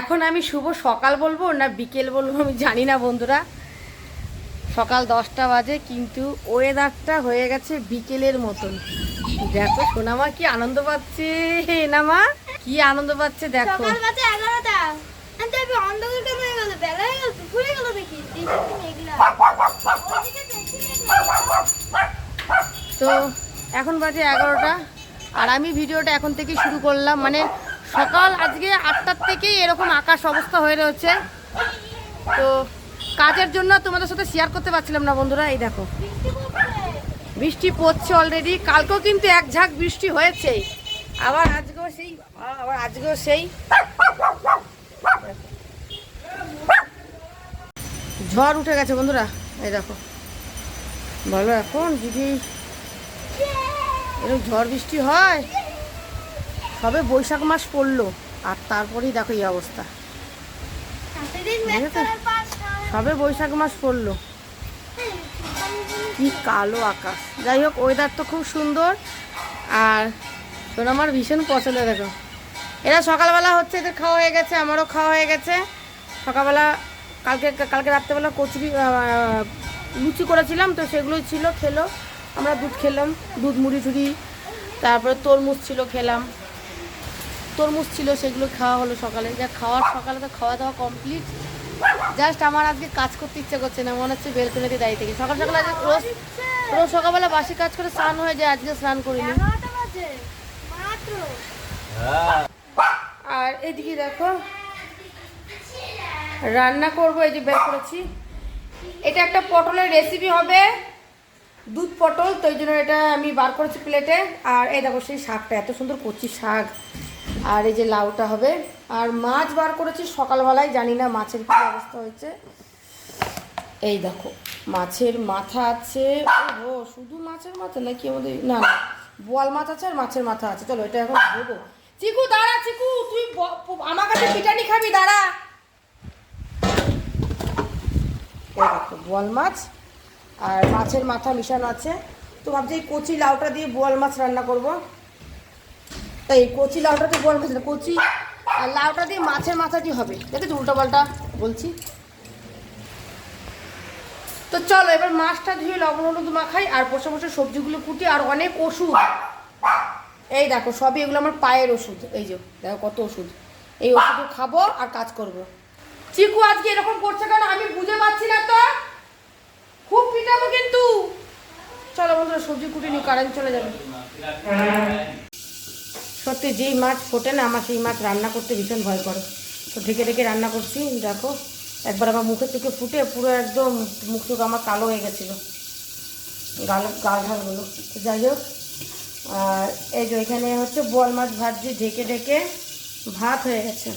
এখন আমি শুভ সকাল বলব না বিকেল বলব আমি জানি না বন্ধুরা। সকাল দশটা বাজে কিন্তু ওয়েদারটা হয়ে গেছে বিকেলের মতন। দেখো সোনামা কি আনন্দ পাচ্ছে না মা কি আনন্দ পাচ্ছে দেখো। তো এখন বাজে এগারোটা আর আমি ভিডিওটা এখন থেকেই শুরু করলাম। মানে সকাল, আজকে আটটার থেকেই এরকম আকাশ অবস্থা হয়ে রয়েছে। তো কাজের জন্য তোমাদের সাথে শেয়ার করতে পারছিলাম না বন্ধুরা, এই দেখো। বৃষ্টি পড়ছে অলরেডি কালকেও কিন্তু এক ঝাঁক বৃষ্টি হয়েছে। আবার আজকেও সেই, আবার আজকেও সেই। ঝড় উঠে গেছে বন্ধুরা, এই দেখো। বলো এখন, যদি এরকম ঝড় বৃষ্টি হয় সবে বৈশাখ মাস পড়ল আর তারপরেই দেখো এই অবস্থা। সবে বৈশাখ মাস পড়ল। কি কালো আকাশ। যাই হোক ওয়েদার তো খুব সুন্দর আর শোনো আমার ভীষণ পছন্দ দেখো। এরা সকালবেলা হচ্ছে এদের খাওয়া হয়ে গেছে আমারও খাওয়া হয়ে গেছে। সকালবেলা কালকে কালকে রাত্রেবেলা কচুরি লুচি করেছিলাম তো সেগুলোই ছিল খেলো। আমরা দুধ খেলাম দুধ মুড়ি টুড়ি তারপরে তরমুজ ছিল খেলাম। তরমুজ ছিল সেগুলো খাওয়া হলো সকালে। যা খাওয়ার সকালে তো খাওয়া দাওয়া কমপ্লিট জাস্ট আমার আজকে কাজ করতে ইচ্ছে করছে না মনে হচ্ছে বেলকনিতে দাঁড়িয়ে থেকে। সকাল সকাল আজকে রোজ রোজ সকালবেলা বাসি কাজ করে স্নান হয়ে যায় আজকে স্নান করিনি। মাত্র। আর এদিকে দেখো রান্না করব এই যে বের করেছি। এটা একটা পটলের রেসিপি হবে দুধ পটল তো এই জন্য এটা আমি বার করেছি প্লেটে আর এই দেখো সেই শাকটা এত সুন্দর কচি শাক। আর এই যে লাউটা হবে। আর মাছ বার করেছি সকালবেলায়, জানি না মাছের কী অবস্থা হয়েছে। এই দেখো, মাছের মাথা আছে। ও শুধু মাছের মাথা নাকি আমাদের না না, বোয়াল মাছ আছে আর মাছের মাথা আছে। চলো, এটা এখন দেবো চিকু, দাঁড়া চিকু, তুই আমার কাছে পিটানি খাবি, দাঁড়া। এই দেখো, বোয়াল মাছ আর মাছের মাথা মিশানো আছে। তো ভাবছি এই কচি লাউটা দিয়ে বোয়াল মাছ রান্না করব। এই কচি লাউটা দিয়ে বোয়াল মাছ না কচি আর লাউটা দিয়ে মাছের মাথা দিয়ে হবে। দেখেছ উল্টা পাল্টা বলছি? তো চলো, এবার মাছটা ধুয়ে লবণ হলুদ মাখাই আর বসে বসে সবজিগুলো কুটি আর অনেক ওষুধ। এই দেখো, সবই এগুলো আমার পায়ের ওষুধ। এই যে, দেখো কত ওষুধ। এই ওষুধও খাব আর কাজ করব। চিকু আজকে এরকম করছে কেন? আমি বুঝে পাচ্ছি না তো। খুব পিটাবো কিন্তু। চলো বন্ধুরা, সবজি কুটি কারেন্ট চলে যাবে। সত্যি যেই মাছ ফোটে না, আমার সেই মাছ রান্না করতে ভীষণ ভয় করে। তো ঢেকে ঢেকে রান্না করছি, দেখো, একবার আমার মুখে থেকে ফুটে পুরো একদম মুখ টুক আমার কালো হয়ে গেছিল। গাল গাল ঢালগুলো তো যাই হোক, আর এই যে এখানে হচ্ছে বোয়াল মাছ ভাজি ঢেকে ঢেকে ভাত হয়ে গেছে।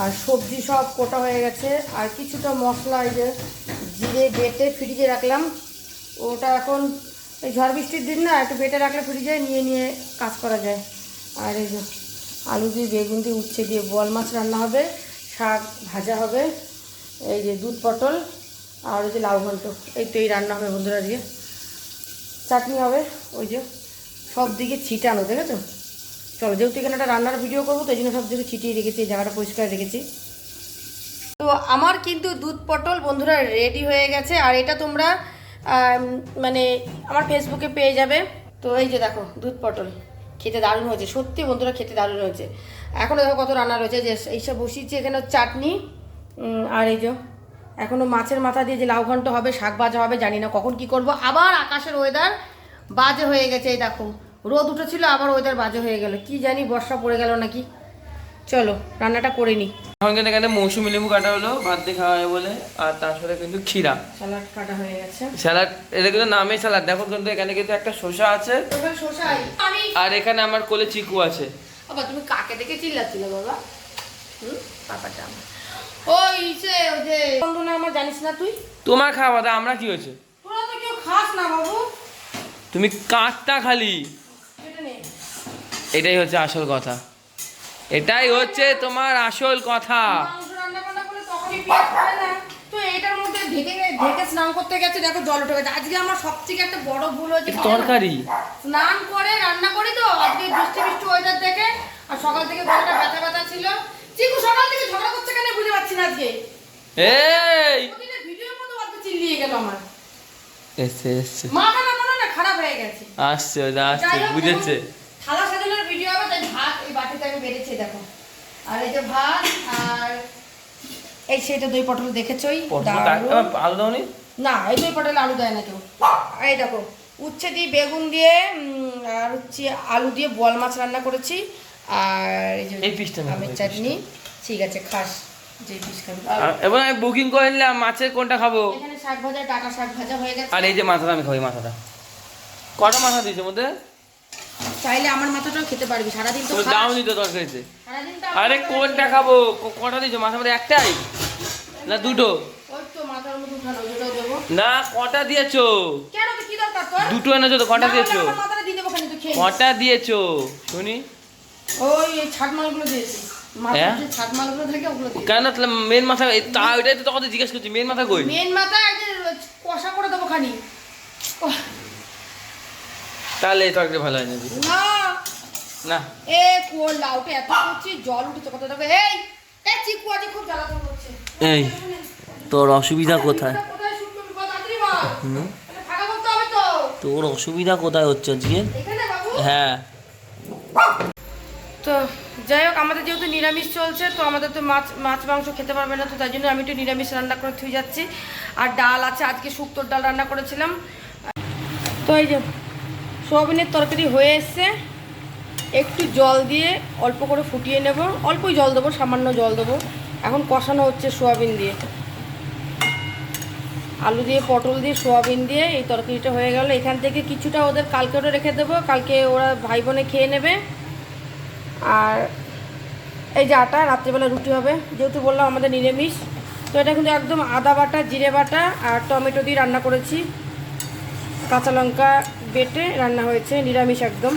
আর সবজি সব কোটা হয়ে গেছে, আর কিছুটা মশলা এই যে জিরে বেটে ফ্রিজে রাখলাম। ওটা এখন এই ঝড় বৃষ্টির দিন না একটু বেটে রাখলে ফ্রিজে নিয়ে নিয়ে কাজ করা যায়। আর এই যে আলু দিয়ে বেগুন দিয়ে উচ্ছে দিয়ে বোয়াল মাছ রান্না হবে, শাক ভাজা হবে, এই যে দুধ পটল আর ওই যে লাউ ঘন্ট এই তো এই রান্না হবে বন্ধুরা আজকে। চাটনি হবে, ওই যে সব দিকে ছিটানো, দেখেছ? চলো যেহেতু এখানে একটা রান্নার ভিডিও করব, তো এই জন্য সব দিকে ছিটিয়ে রেখেছি জায়গাটা পরিষ্কার রেখেছি। তো আমার কিন্তু দুধ পটল বন্ধুরা রেডি হয়ে গেছে, আর এটা তোমরা মানে আমার ফেসবুকে পেয়ে যাবে। তো এই যে দেখো, দুধ পটল। খেতে দারুণ হয়েছে। সত্যি বন্ধুরা, খেতে দারুণ হয়েছে। এখনও দেখো কত রান্না রয়েছে। যে এইসব বসিয়েছি এখানে চাটনি আর এই যে এখনও মাছের মাথা দিয়ে যে লাউ ঘন্ট হবে, শাক ভাজা হবে, জানি না কখন কি করব। আবার আকাশের ওয়েদার বাজে হয়ে গেছে, এই দেখো। রোদ উঠেছিল, আবার ওয়েদার বাজে হয়ে গেল। কি জানি বর্ষা পড়ে গেল নাকি। চলো রান্নাটা করে নিই এখন কিন্তু এখানে মৌসুমি লেবু কাটা হলো ভাত দিয়ে খাওয়া হয় বলে আর তার সাথে কিন্তু ক্ষীরা। স্যালাড কাটা হয়ে গেছে। স্যালাড এটা কিন্তু নামে স্যালাড দেখো কিন্তু এখানে কিন্তু একটা শসা আছে। আর এখানে আমার কোলে চিকু আছে। বাবা তুমি কাকে দেখে চিল্লাচ্ছিলে বাবা? হুম? পাপাটা আমার। ওই সে ওই যে। বন্ধু না আমার জানিস না তুই? তোমার খাওয়া দাওয়া আমরা কি হয়েছে? তোরা তো কেউ খাস না বাবু। তুমি কাঁচটা খালি। এটাই হচ্ছে আসল কথা। এটাই হচ্ছে তোমার আসল কথা। স্নান তরকারি। করে রান্না করি তো। আজকে বৃষ্টি বৃষ্টি ওয়েদার দেখে আর সকাল থেকে গলাটা ব্যথা ব্যথা ছিল। চিকু সকাল থেকে ঝগড়া করছে কেন? বুঝতে পারছি না আজকে। এই! প্রতিটা ভিডিওর মতো অত চিল্লিয়ে গেল আমার। মাথা না খারাপ হয়ে গেছে। আসছে আসছে বুঝেছে এখন থালা সাজানোর ভিডিও হবে তাই ভাত এই বাটিতে আমি বেড়েছি দেখো। আর এই যে ভাত আর এই সেটা দই পটল দেখেছই আলু দাওনি? না এই দই পটলে আলু দেয় না কেউ। এই দেখো উচ্ছে দিয়ে বেগুন দিয়ে আর হচ্ছে আলু দিয়ে বল মাছ রান্না করেছি। আর এই যে আমের চাটনি। ঠিক আছে খাস এবার আমি বুকিং করে নিলাম মাছের কোনটা খাব? এখানে শাক ভাজা শাক ভাজা হয়ে গেছে। আর এই যে মাথাটা আমি খাব মাথাটা। কটা মাথা দিয়েছে মধ্যে? চাইলে আমার মাথাটাও খেতে পারবি সারাদিন তো খাস। দাম দিত তরকারিতে আরে কোনটা খাব? কটা দিয়েছ? মাথার মধ্যে একটাই? না দুটো? তো না কটা দিয়েছ? তো দুটো এনেছো তো কটা না দিয়েছ। কটা দিয়েছ? শুনি। ওই এই ছাট দিয়েছি। হ্যাঁ? কেন তাহলে মেন মাথা তা ওইটাই তো তখন জিজ্ঞেস করছি মেন মাথা কই? মেন মাথা কষা করে দেবো খানি তাহলে এই তরকারি ভালো হয় না। না। এ করলা ওটা এত করছি জল উঠেছে কত দেবে এই এই চিকু আজ খুব জ্বালাতন করছে। এই তোর অসুবিধা কোথায়? তোর অসুবিধা কোথায় হচ্ছে আজকে? হ্যাঁ। তো যাই হোক আমাদের যেহেতু নিরামিষ চলছে তো আমাদের তো মাছ মাছ মাংস খেতে পারবে না তো তাই জন্য আমি একটু নিরামিষ রান্না করে থুই যাচ্ছি। আর ডাল আছে আজকে শুক্তোর ডাল রান্না করেছিলাম। তো এই যে সোয়াবিনের তরকারি হয়ে এসছে। একটু জল দিয়ে অল্প করে ফুটিয়ে নেব। অল্পই জল দেবো, সামান্য জল দেবো। এখন কষানো হচ্ছে সোয়াবিন দিয়ে। আলু দিয়ে, পটল দিয়ে, সোয়াবিন দিয়ে এই তরকারিটা হয়ে গেল। এখান থেকে কিছুটা ওদের কালকে ওটা রেখে দেবো। কালকে ওরা ভাই বোনে খেয়ে নেবে। আর এই যে আটা, রাত্রিবেলা রুটি হবে। যেহেতু বললাম আমাদের নিরামিষ, তো এটা কিন্তু একদম আদা বাটা, জিরে বাটা আর টমেটো দিয়ে রান্না করেছি। কাঁচা লঙ্কা বেটে রান্না হয়েছে, নিরামিষ একদম।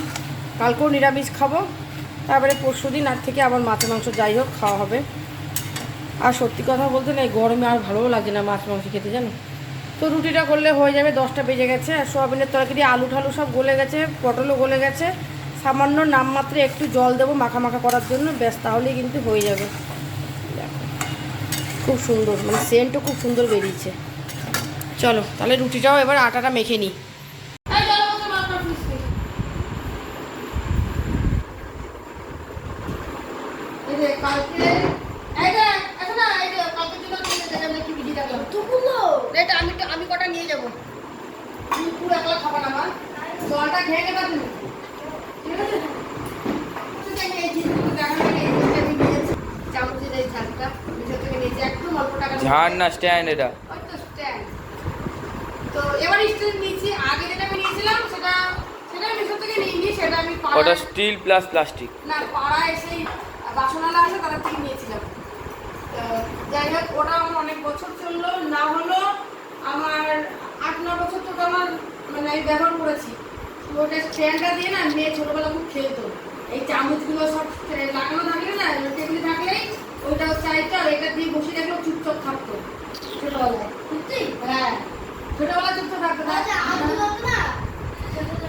কালকেও নিরামিষ খাব, তারপরে পরশু দিন আর থেকে আবার মাছ মাংস যাই হোক, খাওয়া হবে। আর সত্যি কথা বলতে না, এই গরমে আর ভালোও লাগে না মাছ মাংস খেতে, জানো? তো রুটিটা করলে হয়ে যাবে, দশটা বেজে গেছে, আর সোয়াবিনের তরকারি, আলু ঠালু সব গলে গেছে, পটলও গলে গেছে। সামান্য নামমাত্রে একটু জল দেবো মাখা মাখা করার জন্য, ব্যাস তাহলেই কিন্তু হয়ে যাবে। খুব সুন্দর মানে সেন্টও খুব সুন্দর বেরিয়েছে। চলো, তাহলে রুটিটাও এবার আটাটা মেখে নিই। কালকে এই যে এখন না এই যে কালকের জন্য তুমি যেটা আমি কি বিধি রাখলাম টুকুলো এটা আমি আমি কটা নিয়ে যাব? তুমি পুরো একলা খাবা না মা। জলটা খেয়ে নেবা তুমি। ঠিক আছে। ঝাড় না স্ট্যান্ড এটা? ওই তো এবার স্ট্যান্ড নিয়েছি। আগে যেটা আমি নিয়েছিলাম সেটা সেটা আমি ভিতর থেকে নিইনি সেটা আমি ওটা স্টিল প্লাস প্লাস্টিক না পাড়ায় সেই বাসনালা আছে তাদের থেকে নিয়েছিলাম যাই হোক ওটা আমার অনেক বছর চলল না হলো আমার আট ন বছর তো আমার মানে আমি ব্যবহার করেছি। ওটা স্ট্যান্ডটা দিয়ে না মেয়ে ছোটোবেলা খুব খেলতো। এই চামচগুলো সব লাগানো থাকলে না টেবিলে থাকলেই ওইটা চাইতো আর এটা দিয়ে বসে দেখলেও চুপচাপ থাকতো। ছোটোবেলায়। সত্যি? হ্যাঁ। ছোটোবেলায় চুপচাপ থাকতো আচ্ছা দাও না?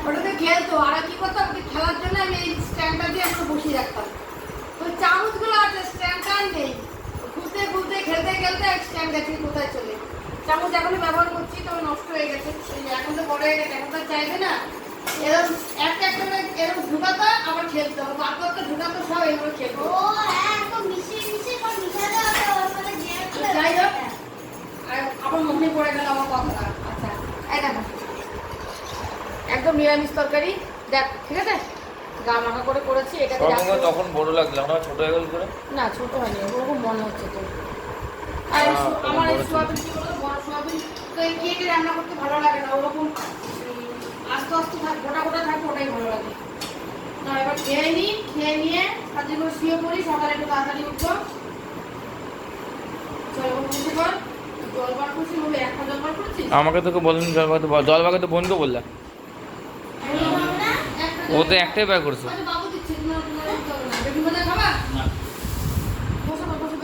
ওটাতে খেলতো আর কি করতাম খেলার জন্য আমি এই স্ট্যান্ডটা দিয়ে একটু বসিয়ে রাখতাম। স্ট্যান্ডটা নেই। ঘুরতে ঘুরতে খেলতে খেলতে স্ট্যান্ড গেছে কোথায় চলে। চামচ এখনও ব্যবহার করছি তো নষ্ট হয়ে গেছে। এখন তো বড় হয়ে গেছে এখন তো চাইবে না। এরকম একটা একটা করে এরকম ঢুকাতো আবার খেলতো বার করতে ঢুকাতো সব এগুলো খেলতো ও হ্যাঁ একদম মিশিয়ে মিশিয়ে কোন মিশাতে হবে ওর মানে যাই হোক আর আবার মনে পড়ে গেল আমার কথা আচ্ছা এই দেখো। একদম নিরামিষ তরকারি। দেখ ঠিক আছে? গা মাখা করে করেছি এটা তখন বড় লাগল আমরা ছোট হয়ে গেল করে? না ছোট হয়নি ওরকম মনে হচ্ছে তো। আর হ্যাঁ, আমার এই সোয়াবিন কি বলতো? বড় সোয়াবিন। তো এই কেটে রান্না করতে ভালো লাগে না ওরকম আস্তে আস্তে থাক গোটা গোটা থাকবে ওটাই ভালো লাগে। না এবার খেয়ে নিই খেয়ে নিয়ে তার জন্য শুয়ে পড়ি সকালে একটু তাড়াতাড়ি উঠবো। চলো উঠে পর জল বার করছি বলে একটা জল বার করছি আমাকে তোকে বলেন জল বাগাতে জল বাগাতে বোনকে বললাম একটা ও তো একটাই ব্যয় করছে।